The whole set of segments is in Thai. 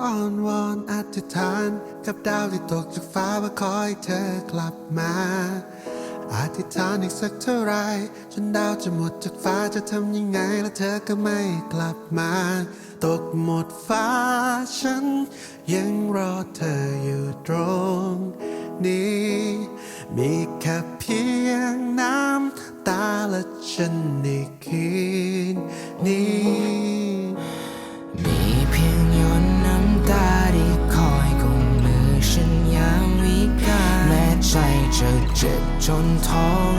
อ้อนวอนอธิษฐานกับดาวที่ตกจากฟ้าว่าขอให้เธอกลับมาอธิษฐานอีกสักเท่าไรจนดาวจะหมดจากฟ้าจะทำยังไงแล้วเธอก็ไม่กลับมา ตกหมดฟ้าฉัน ยังรอเธออยู่ตรงนี้ มีแค่เพียงน้ำตาและฉันในคืนนี้ เจ็บจนท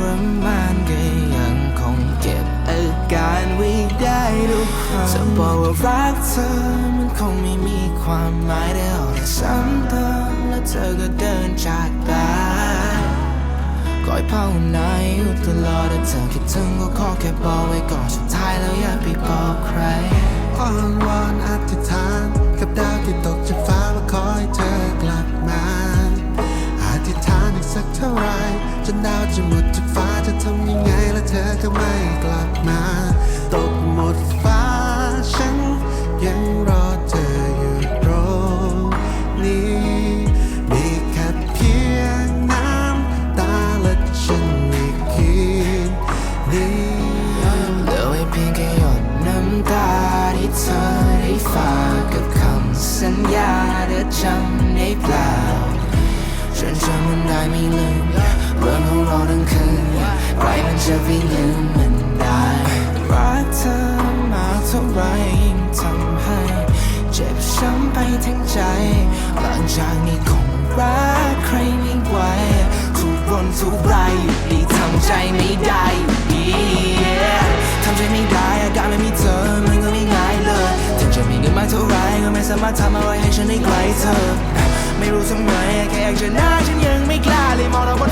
รมานก็ยังคงเก็บอาการไว้ได้ทุกครั้งจะบอกว่ารักเธอมันคงไม่มีความหมายได้เอาแต่ซ้ำเติมแล้วเธอก็เดินจากไปคอยภาวนอยู่ตลอดถ้าเธอคิดถึงก็ขอแค่บอกไว้ก่อนสุดท้ายแล้วอย่าไปบอกใครอ้อนวอนอธิษฐานกับดาวที่ตก เธอก็ไม่กลับมา ตกหมดฟ้าฉันยังรอเธออยู่ตรงนี้มีแค่เพียงน้ำตาและฉันในคืนนี้เหลือไว้เพียงแค่หยดน้ำตาที่เธอได้ฝากกับคำสัญญาเธอจำได้เปล่าฉันจำมันได้ไม่ลืม เรื่องของเราทั้งคืนใครมันจะไปลืมมันได้รักเธอมากเท่าไรยิ่งทำให้ เจ็บช้ำไปทั้งใจ หลังจากนี้คงรักใครไม่ไหวทุกรนทุกไรอยู่ดีทำใจไม่ได้อยู่ดีทำใจไม่ได้อาการไม่มีเธอมันก็ไม่ง่ายเลยถึงจะมีเงินมากเท่าไรก็ไม่สามารถทำอะไรให้ฉันได้ไกลเธอ ไม่รู้ทำไมแค่อยากจะหน้าฉันยังไม่กล้าเลยมองเราบน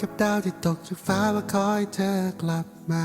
กับดาวที่ตกจากฟ้าว่าขอให้เธอกลับมา